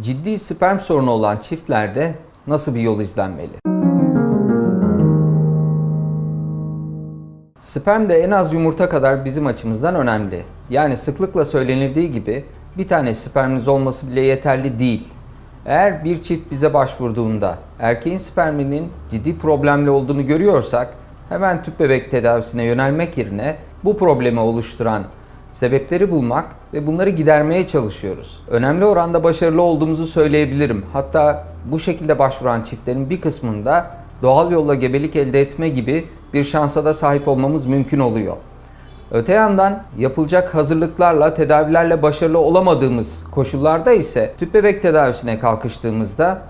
Ciddi sperm sorunu olan çiftlerde nasıl bir yol izlenmeli? Sperm de en az yumurta kadar bizim açımızdan önemli. Yani sıklıkla söylenildiği gibi bir tane sperminiz olması bile yeterli değil. Eğer bir çift bize başvurduğunda erkeğin sperminin ciddi problemli olduğunu görüyorsak hemen tüp bebek tedavisine yönelmek yerine bu problemi oluşturan sebepleri bulmak ve bunları gidermeye çalışıyoruz. Önemli oranda başarılı olduğumuzu söyleyebilirim. Hatta bu şekilde başvuran çiftlerin bir kısmında doğal yolla gebelik elde etme gibi bir şansa da sahip olmamız mümkün oluyor. Öte yandan yapılacak hazırlıklarla, tedavilerle başarılı olamadığımız koşullarda ise tüp bebek tedavisine kalkıştığımızda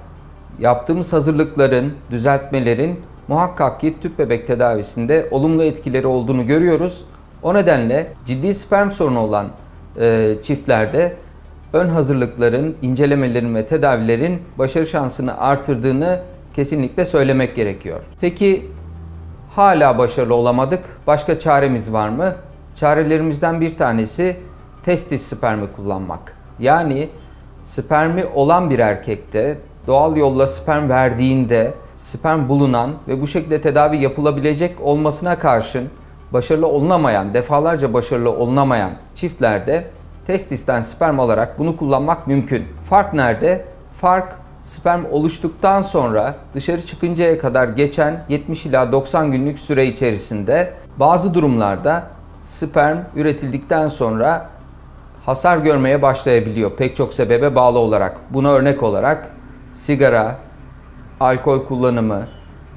yaptığımız hazırlıkların, düzeltmelerin muhakkak ki tüp bebek tedavisinde olumlu etkileri olduğunu görüyoruz. O nedenle ciddi sperm sorunu olan e, çiftlerde ön hazırlıkların, incelemelerin ve tedavilerin başarı şansını artırdığını kesinlikle söylemek gerekiyor. Peki hala başarılı olamadık. Başka çaremiz var mı? Çarelerimizden bir tanesi testis spermi kullanmak. Yani spermi olan bir erkekte doğal yolla sperm verdiğinde sperm bulunan ve bu şekilde tedavi yapılabilecek olmasına karşın başarılı olunamayan, defalarca başarılı olunamayan çiftlerde testisten sperm alarak bunu kullanmak mümkün. Fark nerede? Fark sperm oluştuktan sonra dışarı çıkıncaya kadar geçen 70 ila 90 günlük süre içerisinde bazı durumlarda sperm üretildikten sonra hasar görmeye başlayabiliyor pek çok sebebe bağlı olarak. Buna örnek olarak sigara, alkol kullanımı,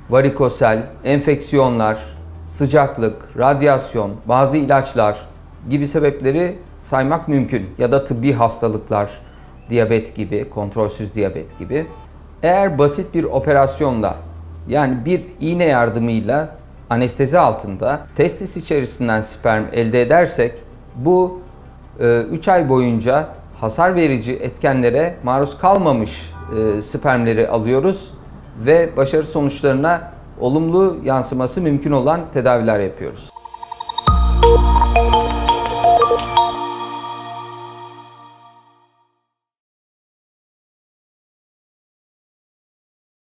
varikosel, enfeksiyonlar, sıcaklık, radyasyon, bazı ilaçlar gibi sebepleri saymak mümkün ya da tıbbi hastalıklar, diyabet gibi, kontrolsüz diyabet gibi. Eğer basit bir operasyonla yani bir iğne yardımıyla anestezi altında testis içerisinden sperm elde edersek bu 3 ay boyunca hasar verici etkenlere maruz kalmamış e, spermleri alıyoruz ve başarı sonuçlarına olumlu yansıması mümkün olan tedaviler yapıyoruz.